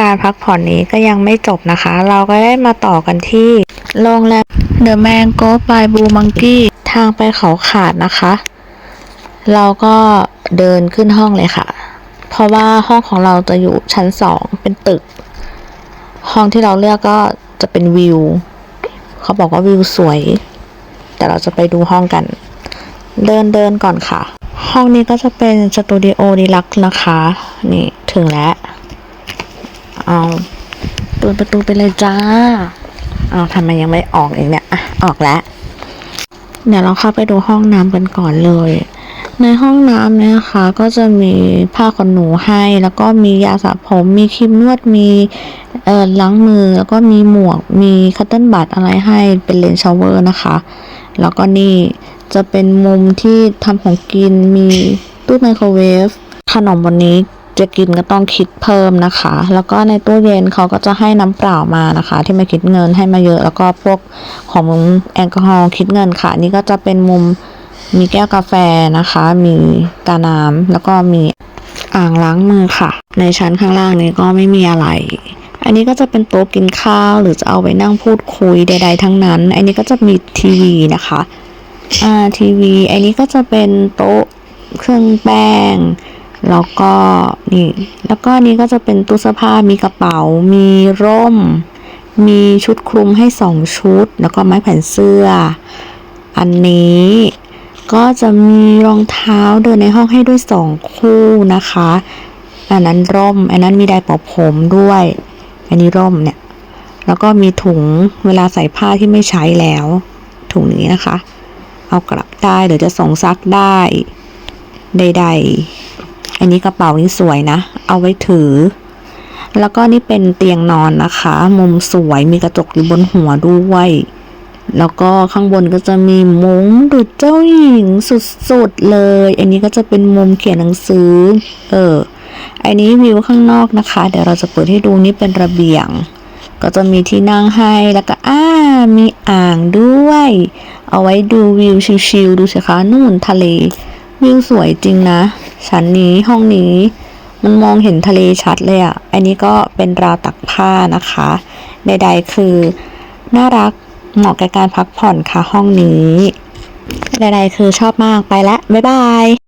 การพักผ่อนนี้ก็ยังไม่จบนะคะ เราก็ได้มาต่อกันที่โรงแรม The Mango by Blue Monkey ทางไปเขาขาดนะคะ เราก็เดินขึ้นห้องเลยค่ะ เพราะว่าห้องของเราจะอยู่ชั้นสองเป็นตึก ห้องที่เราเลือกก็จะเป็นวิว เขาบอกว่าวิวสวย แต่เราจะไปดูห้องกัน เดินเดินก่อนค่ะ ห้องนี้ก็จะเป็นสตูดิโอดีลักนะคะ นี่ถึงแล้ว เอาเปิดประตูไปเลยจ้า เอาทำไมยังไม่ออกเองเนี่ยอะออกแล้ว เดี๋ยวเราเข้าไปดูห้องน้ำกันก่อนเลย ในห้องน้ำเนี่ยนะคะ ก็จะมีผ้าขนหนูให้ แล้วก็มียาสระผม มีครีมนวด มีเอ่อล้างมือ แล้วก็มีหมวก มีคัตเติ้ลบัตอะไรให้ เป็นเลนชาวเวอร์นะคะ แล้วก็นี่จะเป็นมุมที่ทำของกิน มีตู้ไมโครเวฟ ขนมวันนี้ จะกินก็ต้องคิดเพิ่มนะคะ แล้วก็ในตู้เย็นเขาก็จะให้น้ำเปล่ามานะคะ ที่ไม่คิดเงินให้มาเยอะ แล้วก็พวกของแอลกอฮอล์คิดเงินค่ะ นี่ก็จะเป็นมุมมีแก้วกาแฟนะคะ มีกาน้ำแล้วก็มีอ่างล้างมือค่ะ ในชั้นข้างล่างนี้ก็ไม่มีอะไร อันนี้ก็จะเป็นโต๊ะกินข้าวหรือจะเอาไปนั่งพูดคุยใด ๆ ทั้งนั้น อันนี้ก็จะมีทีวีนะคะอ่าทีวี อันนี้ก็จะเป็นโต๊ะเครื่องแป้ง แล้วก็นี่แล้วก็นี้ก็จะเป็นตู้เสื้อผ้ามีกระเป๋า มีร่ม มีชุดคลุมให้สองชุด แล้วก็ไม้แผ่นเสื้อ อันนี้ก็จะมีรองเท้าเดินในห้องให้ด้วยสองคู่นะคะ อันนั้นร่ม อันนั้นมีไดร์ป่าผมด้วย อันนี้ร่มเนี่ย แล้วก็มีถุงเวลาใส่ผ้าที่ไม่ใช้แล้ว ถุงนี้นะคะ เอากลับได้หรือจะส่งซักได้ใด ๆ อันนี้กระเป๋านี่สวยนะ เอาไว้ถือ แล้วก็นี่เป็นเตียงนอนนะคะ มุมสวยมีกระจกอยู่บนหัวด้วย แล้วก็ข้างบนก็จะมีมุ้งดุจเจ้าหญิงสุดๆเลย อันนี้ก็จะเป็นมุมเขียนหนังสือ เออ อันนี้วิวข้างนอกนะคะ เดี๋ยวเราจะเปิดให้ดูนี่เป็นระเบียง ก็จะมีที่นั่งให้ แล้วก็อ้ามีอ่างด้วย เอาไว้ดูวิวชิลๆดูสิคะนู่นทะเล วิวสวยจริงนะ ชั้นนี้ห้องนี้มันมองเห็นทะเลชัดเลยอะ่ะ อันนี้ก็เป็นราวตักผ้านะคะ ใดๆคือน่ารักเหมาะกับการพักผ่อนค่ะห้องนี้ ใดๆคือชอบมากไปแล้วบ๊ายบาย